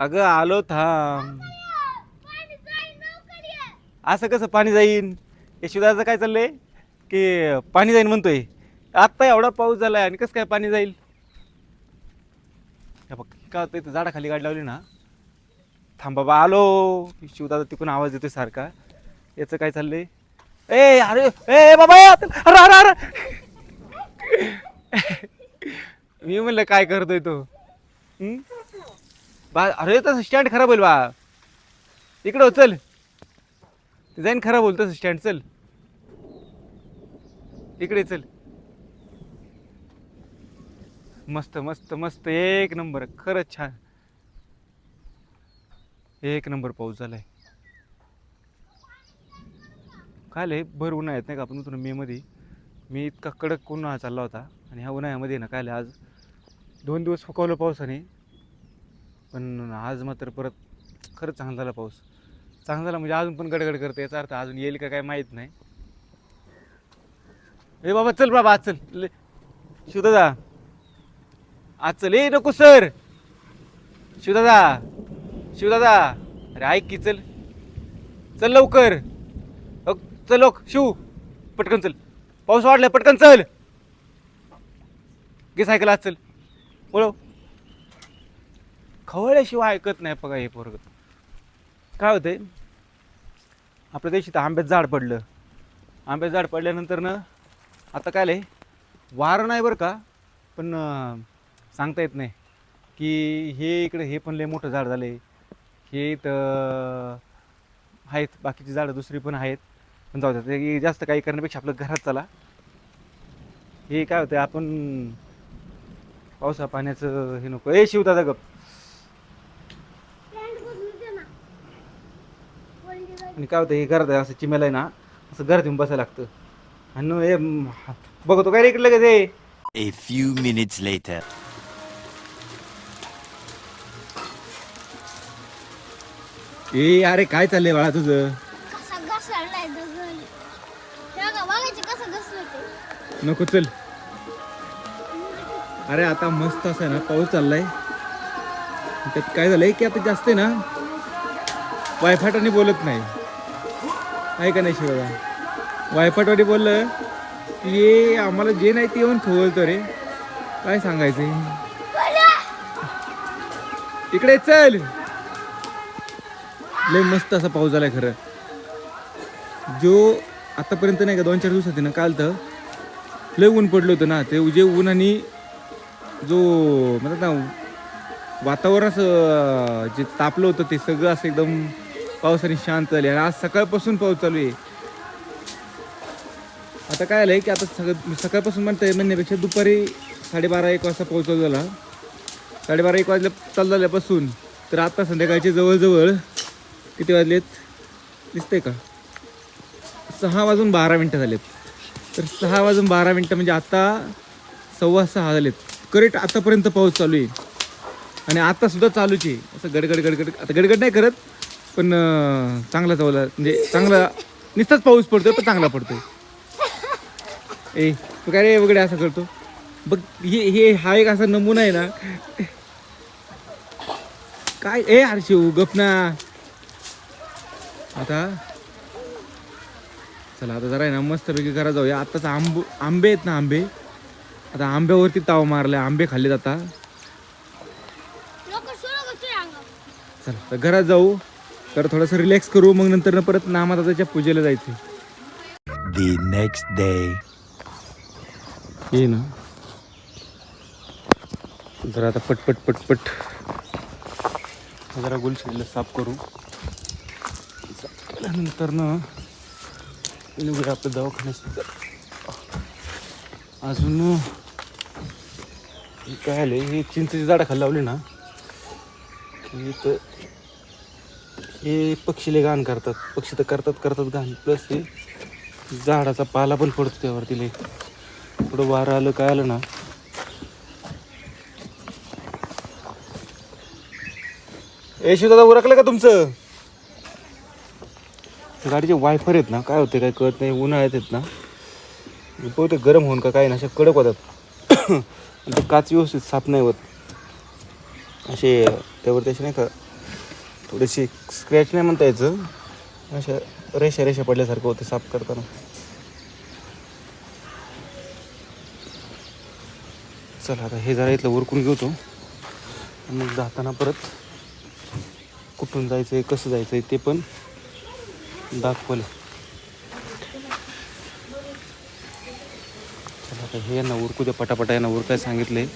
अगं आलो थांब. असं कसं पाणी जाईन? यशोदाचं काय चाललंय? की पाणी जाईन म्हणतोय. आत्ता एवढा पाऊस झालाय आणि कसं काय पाणी जाईल? बघ का होतं इथं झाडाखाली गाडी लावली ना? थांब बाबा आलो. शिवदादा तिकडून आवाज देतोय सारखा. याचं काय चाललंय? ए अरे ए बाबा अरे अरे अरे मी म्हणलं काय करतोय तो? बा अरे तसं स्टँड खराब होईल बा. इकडं हो, चल. ते जाईन खराब होईल तसं स्टँड चल. इकडे चल. मस्त मस्त मस्त. एक नंबर खरंच छान. एक नंबर पाऊस झालाय. काय लय भर येत नाही का? आपण उतरून मे मध्ये. मी इतका कडक उन्हाळा चालला होता. आणि ह्या उन्हाळ्यामध्ये ना काय आज दोन दिवस फुकवलं पावसाने. पण आज मात्र परत खरंच चांगला झाला पाऊस. चांगला झाला म्हणजे अजून पण गडगड करते याचा अर्थ अजून येईल का काय माहीत नाही. ए बाबा चल बाबा आज चल. शिवदादा. आज चल. ए नको सर. शिवदादा. शिवदादा. अरे ऐक की चल. चल लवकर. चल लोक शिव. पटकन चल. पाऊस वाढलाय पटकन चल. घे सायकल आज चल. वळव खवळल्याशिवाय ऐकत नाही बघा हे पोरग. काय होतंय? आपल्या देशी तर आंब्याचं झाड पडलं. आंब्यात झाड पडल्यानंतर ना आता काय लय? वारं नाही बरं का? पण सांगता येत नाही. की हे इकडे हे पण लय मोठं झाड झालं हे इथं आहेत. बाकीची झाडं दुसरी पण आहेत. पण जाऊ द्या ते जास्त काही करण्यापेक्षा आपलं घरात चला. हे काय होतं आपण पावसा पाण्याचं हे नको. ए शिवदादा गप. आणि काय होतं हे घरात आहे, असं चिमेला आहे ना असं घरात येऊन बसायला लागतं. आणि हे बघतो काय रे इकडे लगेच हे A few minutes later. ए अरे काय चाललंय बाळा तुझं? कसा घसरलाय दगड हे बघा बघायचे कसं घसरलं ते. नको चल. अरे आता मस्त असं आहे ना पाऊस चाललाय. त्यात काय झालंय की आता जास्त आहे ना वायफाटाने बोलत नाही. आहे का नाही शिवाय वायफाटवाने बोललं की ये आम्हाला जे नाही ते येऊन खवळतो रे. काय सांगायचं? इकडे चल. लय मस्त असा पाऊस झालाय खरं. जो आतापर्यंत नाही का दोन चार दिवसात आहे ना काल तर लय ऊन पडलं होतं ना ते जे ऊन आणि जो म्हणतात ना वातावरण असं जे तापलं होतं ते सगळं असं एकदम पावसाने शांत झाली आणि आज सकाळपासून पाऊस चालू आहे. आता काय आलंय की आता सगळं सकाळपासून म्हणता म्हणण्यापेक्षा दुपारी साडेबारा एक वाजता पाऊस चालू झाला. साडेबारा एक वाजल्या चालू झाल्यापासून तर आता संध्याकाळचे जवळजवळ किती वाजलेत? आहे का? सहा वाजून बारा मिनटं झालेत. तर सहा वाजून बारा मिनटं म्हणजे आता सव्वा सहा झालेत. करेक्ट आतापर्यंत पाऊस चालू आहे. आणि आत्तासुद्धा चालूच आहे. असं गडगड गडगड आता गडगड नाही करत. पण अं, चांगला चावला. म्हणजे चांगला नुसताच पाऊस पडतोय पण चांगला पडतोय. ए तू काय रे वगैरे असं करतो? बघ हे हे हा एक असा नमुना आहे ना. काय ए अरे शिव गप ना. आता चला आता जरा आहे ना मस्तपैकी घरा जाऊया. आत्ताच आंब आंबे आहेत ना आंबे. आता आंब्यावरती ताव मारले आंबे लोक सोडा गोष्टी अंगावर. चला तर घरात जाऊ. तर थोडंसं रिलॅक्स करू मग नंतर ना परत नामाताच्या पूजेला जायचं. The next day. ये ना. जरा आता पटपट पटपट. जरा गुलशेडला साफ करू. साफ केल्यानंतर ना निघूया आपलं दवाखान्यात अजून काय आले हे चिंचेची झाडं खाली लावली ना. की तर हे पक्षीले घाण करतात. पक्षी तर करतात करतात घाण. प्लस हे झाडाचा पाला पण पडतो त्यावरती लई. थोडं वारं आलं काय आलं ना? ए दादा उरकलं का तुमचं? गाडीचे वायफर आहेत ना? काय होते काय कळत नाही. उन्हाळ्यात आहेत ना? बहुते गरम होऊन का काय ना अशा कडक होतात. ते काच व्यवस्थित साफ नाही होत. असे त्यावरती असे नाही का थोडीशी स्क्रॅच नाही म्हणता यायचं. अशा रेषा रेषा पडल्यासारखं होतं साफ करताना. चला आता हे जरा इथलं उरकून घेतो मग जाताना परत कुठून जायचं आहे कसं जायचं आहे ते पण दाखवलं. चला आता हे यांना उरकू द्या पटापटा यांना उरकाय आहे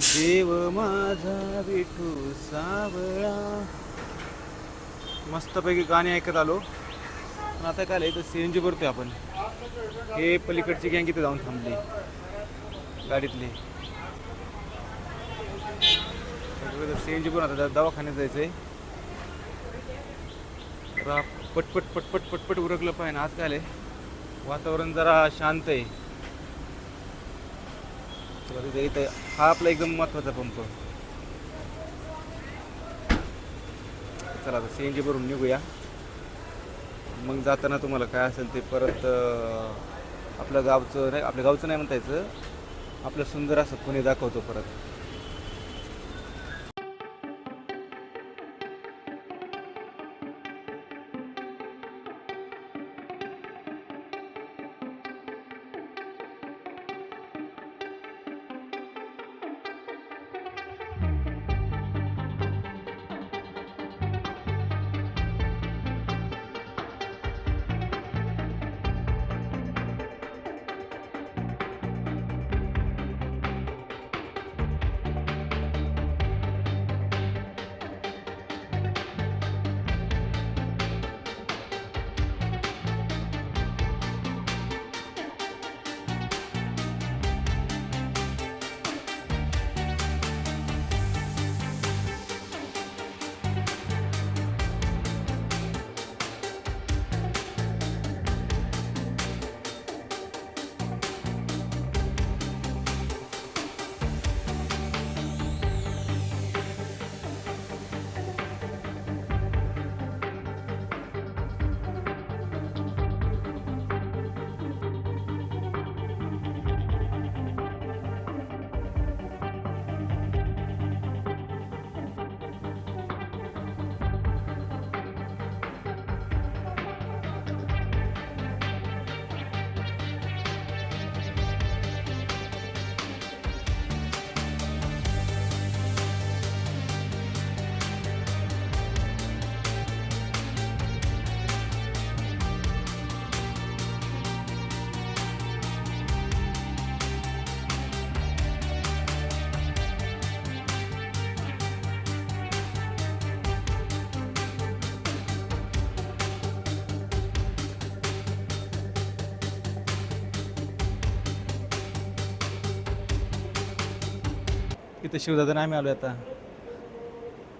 देव माझा विठू सावळा. मस्तपैकी गाणी ऐकत आलो. पण आता काय इथं सी एन जी भरतोय आपण. हे पलीकडची गँग इथे जाऊन थांबली. गाडीतली. सी एन जी करून आता दवाखान्यात जायचंय. पटपट पटपट पटपट उरकलं पाहिजे आज काय वातावरण जरा शांत आहे. चला तिथे हा आपला एकदम महत्त्वाचा पंप चला आता सी एन जी भरून निघूया. मग जाताना तुम्हाला काय असेल ते परत आपलं गावचं नाही आपल्या गावचं नाही म्हणता येतं आपलं सुंदर असं पुणे दाखवतो परत. इथं शिवदादा आम्ही आलो आता.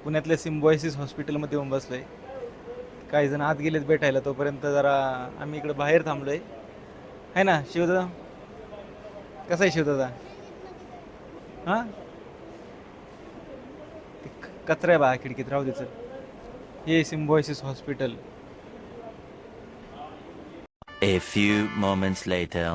पुण्यातल्या सिम्बॉयसिस हॉस्पिटलमध्ये येऊन बसलो आहे काही जण आत गेलेत भेटायला तोपर्यंत जरा आम्ही इकडं बाहेर थांबलो आहे ना शिवदादा? कसा आहे शिवदादा? हां? ते कचरा आहे बा खिडकीत राहू दे सर हे Symbiosis hospital. A few moments later.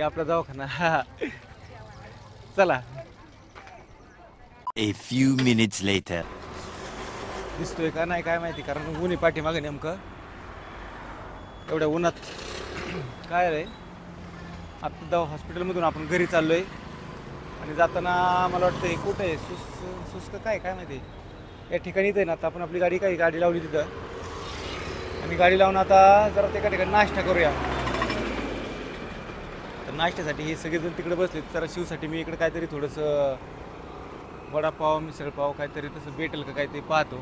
हे आपला दवाखाना. चला. A few minutes later. दिसतोय का नाही काय माहिती कारण ऊन आहे पाठीमागे नेमकं एवढ्या उन्हात. काय रे? आता दवा हॉस्पिटलमधून आपण घरी चाललोय. आणि जाताना मला वाटतं हे कुठं आहे? सुस सुस्क काय काय माहिती? या ठिकाणी इथं आहे ना आता आपण आपली गाडी काय गाडी लावली तिथं. आणि आणि गाडी लावून आता जरा ते एका ठिकाणी नाश्ता करूया. तर नाश्त्यासाठी हे सगळेजण तिकडे बसले तर शिवसाठी मी इकडे काहीतरी थोडंसं वडापाव मिसळपाव काहीतरी तसं भेटेल का काहीतरी पाहतो.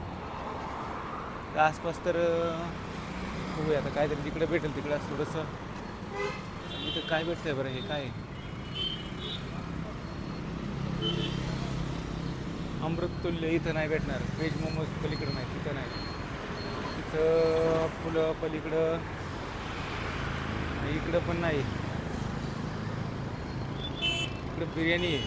तर आसपास तर बघूया आता काहीतरी तिकडे भेटेल तिकडे असं थोडंसं. इथं काय भेटतंय बरं हे काय? अमृततुल्य इथं नाही भेटणार. व्हेज मोमोज पलीकडं नाही तिथं नाही. तिथं फुलं पलीकडं इकडं पण नाही. इकडे बिर्याणी आहे.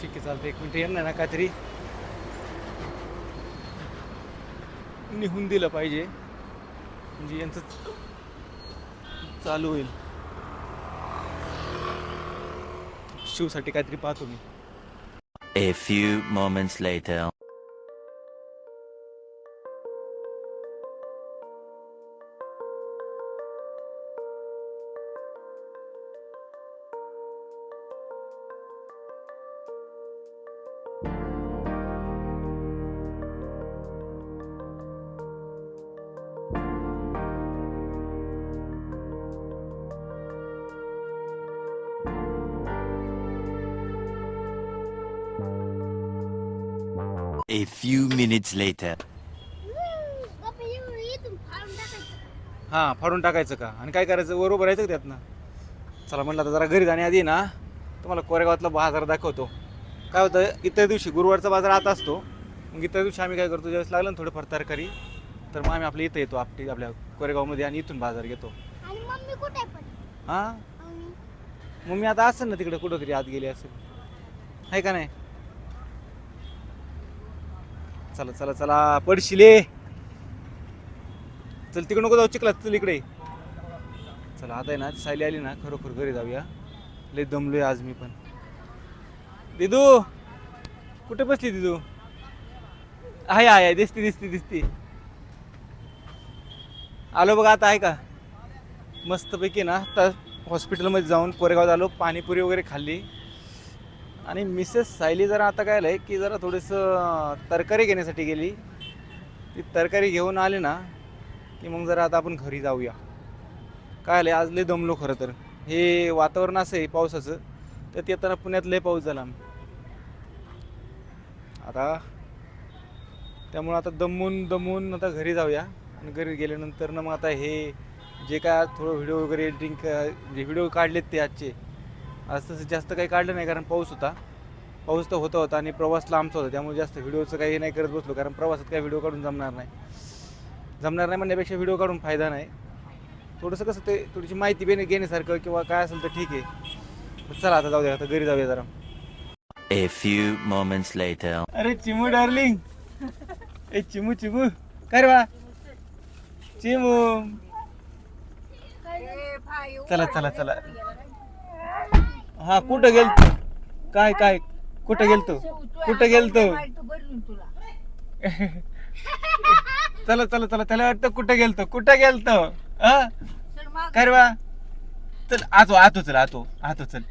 ठीक आहे चालतं एक मिनिट येणार ना काहीतरी? निघून दिलं पाहिजे. म्हणजे यांचं चालू होईल. शिवसाठी काहीतरी पाहतो मी. A few moments later. A few minutes later. हां फाडून टाकायचं का? आणि काय करायचं? वर उभं राहायचं का त्यातनं? चला म्हणलं आता जरा घरी जाण्याआधी ना तुम्हाला कोरेगावातला बाजार दाखवतो. काय होतं इतर दिवशी गुरुवारचा बाजार आता असतो. मग इतर दिवशी आम्ही काय करतो ज्यावेळेस लागलं ना थोडंफार तरकारी तर मग आम्ही आपल्या इथं येतो आपली आपल्या कोरेगावमध्ये आणि इथून बाजार घेतो. आणि मम्मी कुठे आहे पण? हां? मम्मी मग मी आता असेल ना तिकडे कुठं तरी आत गेली असेल. आहे का नाही? चला चला चला. पडशिले चल तिकडे नको जाऊ चिखलात चल इकडे. चला आता आहे ना सायली आली ना खरोखर घरी जाऊया. लय दमलोय आज मी पण. दिदू कुठे बसली दिदू? आहे आहे आहे, दिसते दिसते आलो बघा आता आहे का? मस्तपैकी ना आता हॉस्पिटलमध्ये जाऊन कोरेगावात आलो पाणीपुरी वगैरे खाल्ली. आणि मिसेस सायली जरा आता काय आहे की जरा थोडंसं तरकारी घेण्यासाठी गेली. ती तरकारी घेऊन आली ना की मग जरा आता आपण घरी जाऊया. काय आलं आज लय दमलो खरं तर. हे वातावरण असं आहे पावसाचं तर ते येताना पुण्यात लय पाऊस झाला. आता त्यामुळं आता दमून दमून आता घरी जाऊया. आणि घरी गेल्यानंतर ना मग आता हे जे काय आज थोडं व्हिडिओ वगैरे एडिटिंग जे व्हिडिओ काढलेत ते आजचे आज तसं जास्त काही काढलं नाही कारण पाऊस होता. पाऊस तर होता होता आणि प्रवास लांबचा होता त्यामुळे जास्त व्हिडिओचं काही नाही करत बसलो कारण प्रवासात काही व्हिडिओ काढून जमणार नाही. जमणार नाही म्हणण्यापेक्षा व्हिडिओ काढून फायदा नाही. थोडंसं कसं ते थोडीशी माहिती बेने घेण्यासारखं किंवा काय असेल तर ठीक आहे. चला आता जाऊ द्या आता घरी जाऊया जरा. A few moments later. अरे चिमू डार्लिंग. ए चिमू चिमू. काय रे बा? चिमू. चला चला चला. हा कुठं गेलतो? काय काय? कुठं गेलतो? कुठं गेलतो? चला चला चला. त्याला वाटतं कुठं गेलतो? कुठं गेलतो? हा? काय रे बा? चल आतो आतो चल आतो आतो चल.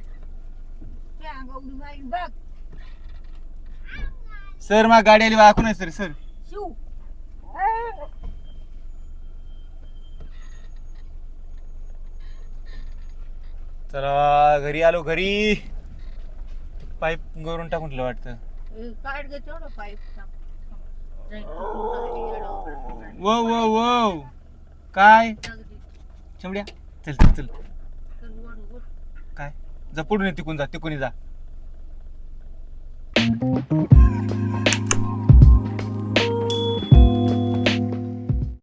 सर मग गाडी आली वाकून सर सर सर. चला घरी आलो घरी. पाईप गवरून टाकून ठेवलं वाटतं. काढ ग तेवढं पाईप वो वो वो. काय? चमड्या. चल चल चल. काय? जा पुढून ये तिकून जा तिकून ये जा.